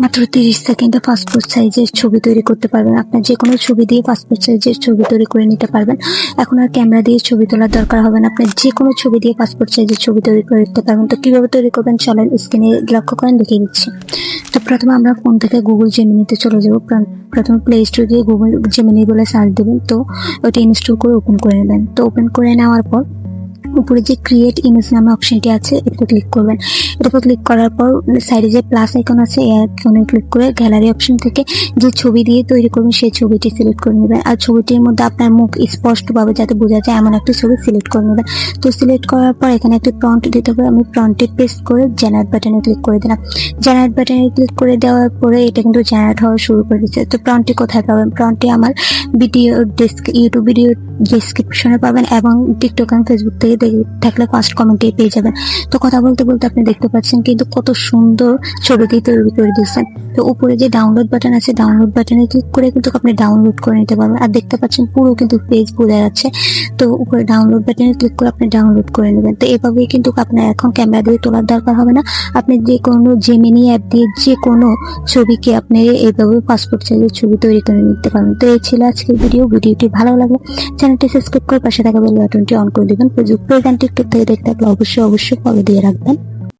মাত্র তিরিশ সেকেন্ডে পাসপোর্ট সাইজের ছবি তৈরি করতে পারবেন। আপনার যে কোনো ছবি দিয়ে পাসপোর্ট সাইজের ছবি তৈরি করে নিতে পারবেন। এখন আর ক্যামেরা দিয়ে ছবি তোলার দরকার হবে না। আপনার যে কোনো ছবি দিয়ে পাসপোর্ট সাইজের ছবি তৈরি করে নিতে পারবেন। তো কীভাবে তৈরি করবেন? চলেন স্ক্রিনে লক্ষ্য করেন, দেখিয়ে দিচ্ছি। তো প্রথমে আমরা ফোন থেকে গুগল জেমিনিতে চলে যাব। প্র- প্রথমে প্লে স্টোর দিয়ে গুগল জেমিনি বলে সার্চ দেবেন। তো ওটা ইনস্টল করে ওপেন করে নেবেন। তো ওপেন করে নেওয়ার পর উপরে যে ক্রিয়েট ইমেজ নামে অপশনটি আছে, এটাতে ক্লিক করবেন। এটাতে ক্লিক করার পর সাইডে যে প্লাস আইকন আছে, এই আইকনে ক্লিক করে গ্যালারি অপশন থেকে যে ছবি দিয়ে তৈরি করবেন, সেই ছবিটি সিলেক্ট করে নেবেন। আর ছবিটির মধ্যে আপনার মুখ স্পষ্টভাবে যাতে বোঝা যায়, এমন একটা ছবি সিলেক্ট করে নেবেন। তো সিলেক্ট করার পর এখানে একটি প্রন্ট দিতে হবে। আমি প্রন্টে পেস্ট করে জেনারেট বাটনে ক্লিক করে দিলাম। জেনারেট বাটনে ক্লিক করে দেওয়ার পরে এটা কিন্তু জেনারেট হওয়া শুরু করে দিচ্ছে। তো প্রন্টটি কোথায় পাবেন? প্রন্টটি আমার ভিডিও ডেস্ক ইউটিউব ভিডিও ডিসক্রিপশনে পাবেন এবং টিকটক এবং ফেসবুক থেকে থাকলে ফার্স্ট কমেন্টে পেয়ে যাবেন। তো কথা বলতে বলতে আপনি দেখতে পাচ্ছেন কিন্তু কত সুন্দর ছবিটি তৈরি করে দিচ্ছেন তো উপরে যে ডাউনলোড বাটন আছে ডাউনলোড বাটনে ক্লিক করে কিন্তু আপনি ডাউনলোড করে নিতে পারবেন। আর দেখতে পাচ্ছেন পুরো কিন্তু পেজ বোঝা যাচ্ছে। তো উপরে ডাউনলোড বাটনে ক্লিক করে আপনি ডাউনলোড করে নেবেন। তো এভাবেই কিন্তু আপনার এখন ক্যামেরা দিয়ে তোলার দরকার হবে না। আপনি যে কোনো জেমিনি অ্যাপ দিয়ে যে কোনো ছবিকে আপনি এইভাবে পাসপোর্ট সাইজের ছবি তৈরি করে নিতে পারেন তো এই ছিল আজকের ভিডিও ভিডিওটি ভালো লাগল চ্যানেলটি সাবস্ক্রাইব করে পাশে থাকা বেল বাটনটি অন করে দেবেন। ফেসবুক অ্যান্ড টিকটক থেকে দেখতে থাকলে অবশ্যই অবশ্যই ফলো দিয়ে রাখবেন।